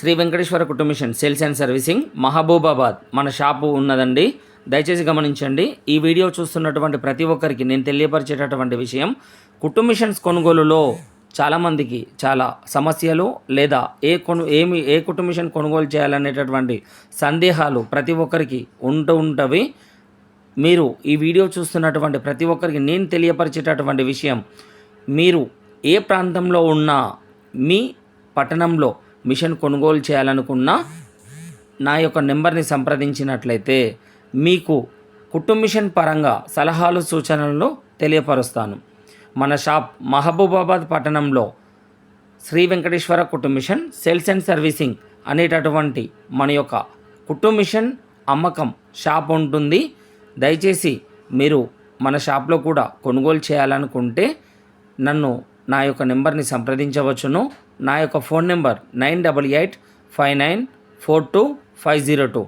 శ్రీ వెంకటేశ్వర కుటుంబిషన్ sales and servicing Mahabubabad. మన shop ఉన్నదండి. దయచేసి గమనించండి. ఈ వీడియో చూస్తున్నటువంటి ప్రతి ఒక్కరికి నేను తెలియపరిచేటటువంటి విషయం కుటుంబిషన్స్ కొనుగోలులో చాలామందికి చాలా సమస్యలు లేదా ఏ కొను ఏమి ఏ కుటుంబిషన్ కొనుగోలు చేయాలనేటటువంటి సందేహాలు ప్రతి ఒక్కరికి ఉంటూ ఉంటవి. మీరు ఈ వీడియో చూస్తున్నటువంటి ప్రతి ఒక్కరికి నేను తెలియపరిచేటటువంటి విషయం మీరు ఏ ప్రాంతంలో ఉన్నా మీ పట్టణంలో మిషన్ కొనుగోలు చేయాలనుకున్నా నా యొక్క నెంబర్ని సంప్రదించినట్లయితే మీకు కుటుంబ మిషన్ పరంగా సలహాలు సూచనలను తెలియపరుస్తాను. మన షాప్ మహబూబాబాద్ పట్టణంలో శ్రీ వెంకటేశ్వర కుటుంబ మిషన్ సేల్స్ అండ్ సర్వీసింగ్ అనేటటువంటి మన యొక్క కుటుంబ మిషన్ అమ్మకం షాప్ ఉంటుంది. దయచేసి మీరు మన షాప్లో కూడా కొనుగోలు చేయాలనుకుంటే నన్ను నా యొక్క నెంబర్ని సంప్రదించవచ్చును. నా యొక్క phone number nine double eight five nine four two five zero two.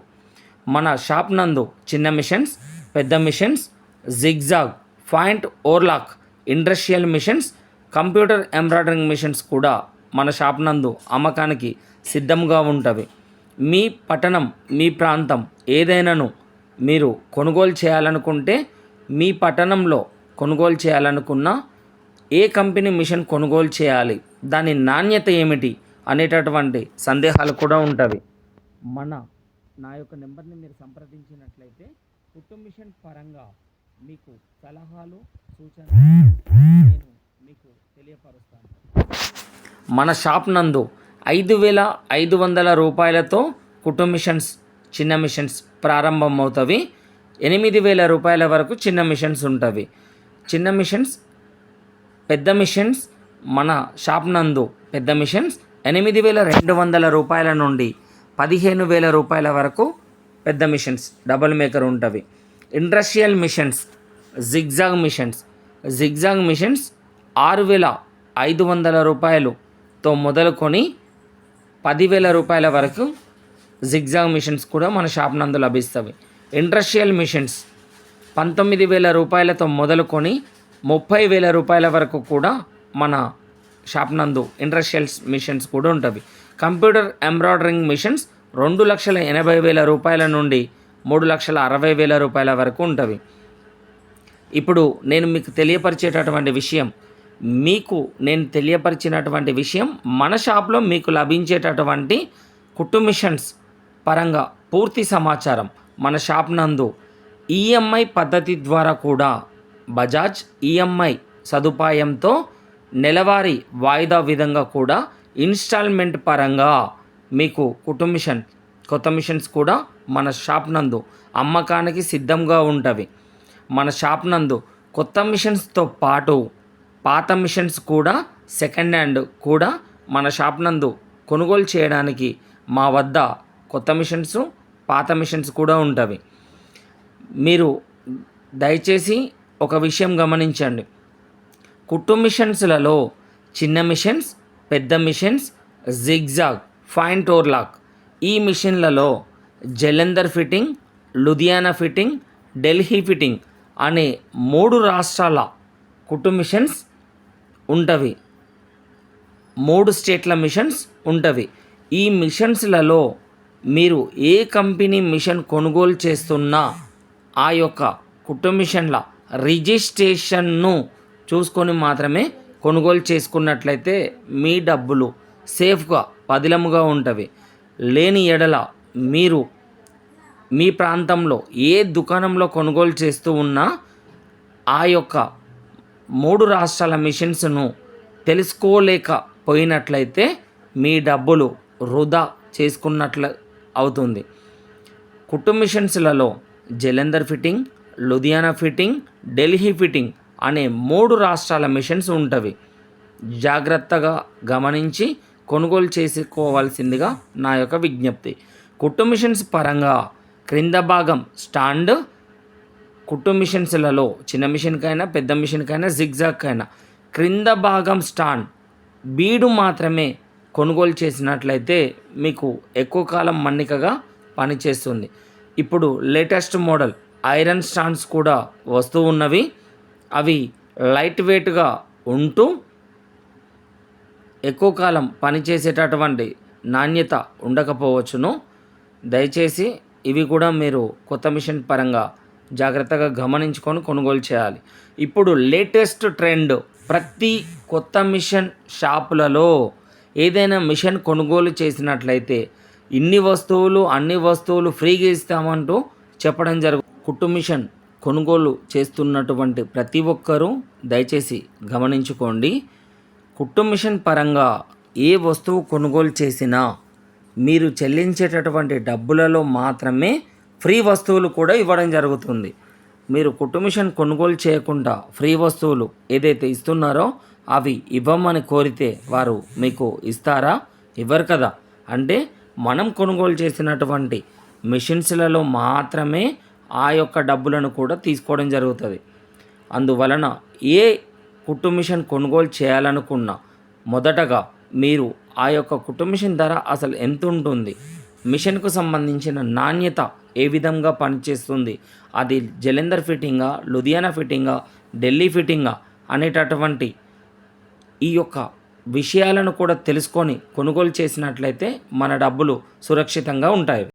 మన షాప్ నందు చిన్న మిషన్స్ పెద్ద machines zigzag point overlock industrial machines computer embroidering machines కూడా మన షాప్ నందు అమ్మకానికి సిద్ధంగా ఉంటవి. మీ పట్టణం మీ ప్రాంతం ఏదైనాను మీరు కొనుగోలు చేయాలనుకుంటే మీ పట్టణంలో కొనుగోలు చేయాలనుకున్నా ఏ కంపెనీ మిషన్ కొనుగోలు చేయాలి? దాని నాణ్యత ఏమిటి? అనేటటువంటి సందేహాలు కూడా ఉంటాయి మన నా యొక్క నెంబర్ని మీరు సంప్రదించినట్లయితే కుటుంబ మిషన్ పరంగా మీకు సలహాలు సూచనలు నేను మీకు తెలియపరుస్తాను. మన షాప్ నందు ఐదు వేల ఐదు వందల రూపాయలతో కుటుంబ మిషన్స్ చిన్న మిషన్స్ ప్రారంభమవుతవి. ఎనిమిది వేల రూపాయల వరకు చిన్న మిషన్స్ ఉంటవి. చిన్న మిషన్స్ పెద్ద మిషన్స్ మన షాప్ నందు పెద్ద మిషన్స్ ఎనిమిది వేల రెండు వందల రూపాయల నుండి పదిహేను వేల రూపాయల వరకు పెద్ద machines double maker ఉంటవి. Industrial machines zigzag machines zigzag machines ఆరు వేల ఐదు వందల రూపాయలుతో మొదలుకొని పదివేల రూపాయల వరకు జిగ్జాగ్ మిషన్స్ కూడా మన షాప్ నందు లభిస్తవి. ఇండస్ట్రియల్ మిషన్స్ పంతొమ్మిది వేల రూపాయలతో మొదలుకొని ముప్పై వేల రూపాయల వరకు కూడా మన షాప్ నందు ఇండస్ట్రియల్స్ మిషన్స్ కూడా ఉంటుంది కంప్యూటర్ ఎంబ్రాయిడరింగ్ మిషన్స్ రెండు లక్షల ఎనభై వేల రూపాయల నుండి మూడు లక్షల అరవై వేల రూపాయల వరకు ఉంటుంది ఇప్పుడు నేను మీకు తెలియపరిచేటటువంటి విషయం మీకు నేను తెలియపరిచినటువంటి విషయం మన షాప్లో మీకు లభించేటటువంటి కుట్టు మిషన్స్ పరంగా పూర్తి సమాచారం మన షాప్ నందు ఈఎంఐ పద్ధతి ద్వారా కూడా బజాజ్ ఈఎంఐ సదుపాయంతో నెలవారీ వాయిదా విధంగా కూడా ఇన్స్టాల్మెంట్ పరంగా మీకు కుటుంబ మిషన్ కొత్త మిషన్స్ కూడా మన షాప్ నందు అమ్మకానికి సిద్ధంగా ఉంటవి. మన షాప్ నందు కొత్త మిషన్స్తో పాటు పాత మిషన్స్ కూడా సెకండ్ హ్యాండ్ కూడా మన షాప్ నందు కొనుగోలు చేయడానికి మా వద్ద కొత్త మిషన్స్ పాత మిషన్స్ కూడా ఉంటవి. మీరు దయచేసి ఒక విషయం గమనించండి. కుటుంబ మిషన్స్లలో చిన్న మిషన్స్ పెద్ద మిషన్స్ జిగ్జాగ్ ఫైన్ టోర్లాక్ ఈ మిషన్లలో Jalandhar fitting Ludhiana fitting Delhi fitting అనే మూడు రాష్ట్రాల కుటుంబ మిషన్స్ ఉంటవి. మూడు స్టేట్ల మిషన్స్ ఉంటవి. ఈ మిషన్స్లలో మీరు ఏ కంపెనీ మిషన్ కొనుగోలు చేస్తున్నా ఆ యొక్క కుటుంబ మిషన్ల రిజిస్ట్రేషన్ను చూసుకొని మాత్రమే కొనుగోలు చేసుకున్నట్లయితే మీ డబ్బులు సేఫ్గా పదిలముగా ఉంటవి. లేని ఎడల మీరు మీ ప్రాంతంలో ఏ దుకాణంలో కొనుగోలు చేస్తూ ఉన్నా ఆ యొక్క మూడు రాష్ట్రాల మిషన్స్ను తెలుసుకోలేకపోయినట్లయితే మీ డబ్బులు వృధా చేసుకున్నట్లు అవుతుంది. కుటుంబ మిషన్స్లలో Jalandhar fitting Ludhiana fitting Delhi fitting అనే మూడు రాష్ట్రాల మిషన్స్ ఉంటవి. జాగ్రత్తగా గమనించి కొనుగోలు చేసుకోవాల్సిందిగా నా యొక్క విజ్ఞప్తి. కుటుంబ మిషన్స్ పరంగా క్రింద భాగం స్టాండ్ కుట్టు మిషన్స్లలో చిన్న మిషన్కైనా పెద్ద మిషన్కైనా జిగ్జాగ్కైనా క్రింద భాగం స్టాండ్ బీడు మాత్రమే కొనుగోలు చేసినట్లయితే మీకు ఎక్కువ కాలం మన్నికగా పనిచేస్తుంది. ఇప్పుడు లేటెస్ట్ మోడల్ ఐరన్ స్టాండ్స్ కూడా వస్తూ ఉన్నవి. అవి లైట్ వెయిట్గా ఉంటూ ఎక్కువ కాలం పనిచేసేటటువంటి నాణ్యత ఉండకపోవచ్చును. దయచేసి ఇవి కూడా మీరు కొత్త మిషన్ పరంగా జాగ్రత్తగా గమనించుకొని కొనుగోలు చేయాలి. ఇప్పుడు లేటెస్ట్ ట్రెండ్ ప్రతి కొత్త మిషన్ షాపులలో ఏదైనా మిషన్ కొనుగోలు చేసినట్లయితే ఇన్ని వస్తువులు అన్ని వస్తువులు ఫ్రీగా ఇస్తామంటూ చెప్పడం జరుగుతుంది. కుట్టు మిషన్ కొనుగోలు చేస్తున్నటువంటి ప్రతి ఒక్కరూ దయచేసి గమనించుకోండి. కుట్టు మిషన్ పరంగా ఏ వస్తువు కొనుగోలు చేసినా మీరు చెల్లించేటటువంటి డబ్బులలో మాత్రమే ఫ్రీ వస్తువులు కూడా ఇవ్వడం జరుగుతుంది. మీరు కుట్టు మిషన్ కొనుగోలు చేయకుండా ఫ్రీ వస్తువులు ఏదైతే ఇస్తున్నారో అవి ఇవ్వమని కోరితే వారు మీకు ఇస్తారా? ఇవ్వరు కదా. అంటే మనం కొనుగోలు చేసినటువంటి మిషన్స్లలో మాత్రమే ఆ యొక్క డబ్బులను కూడా తీసుకోవడం జరుగుతుంది. అందువలన ఏ కుట్టు మిషన్ కొనుగోలు చేయాలనుకున్నా మొదటగా మీరు ఆ యొక్క కుట్టు మిషన్ ధర అసలు ఎంత ఉంటుంది? మిషన్కు సంబంధించిన నాణ్యత ఏ విధంగా పనిచేస్తుంది? అది జలంధర్ ఫిట్టింగా లుధియానా ఫిట్టింగా ఢిల్లీ ఫిట్టింగా అనేటటువంటి ఈ యొక్క విషయాలను కూడా తెలుసుకొని కొనుగోలు చేసినట్లయితే మన డబ్బులు సురక్షితంగా ఉంటాయి.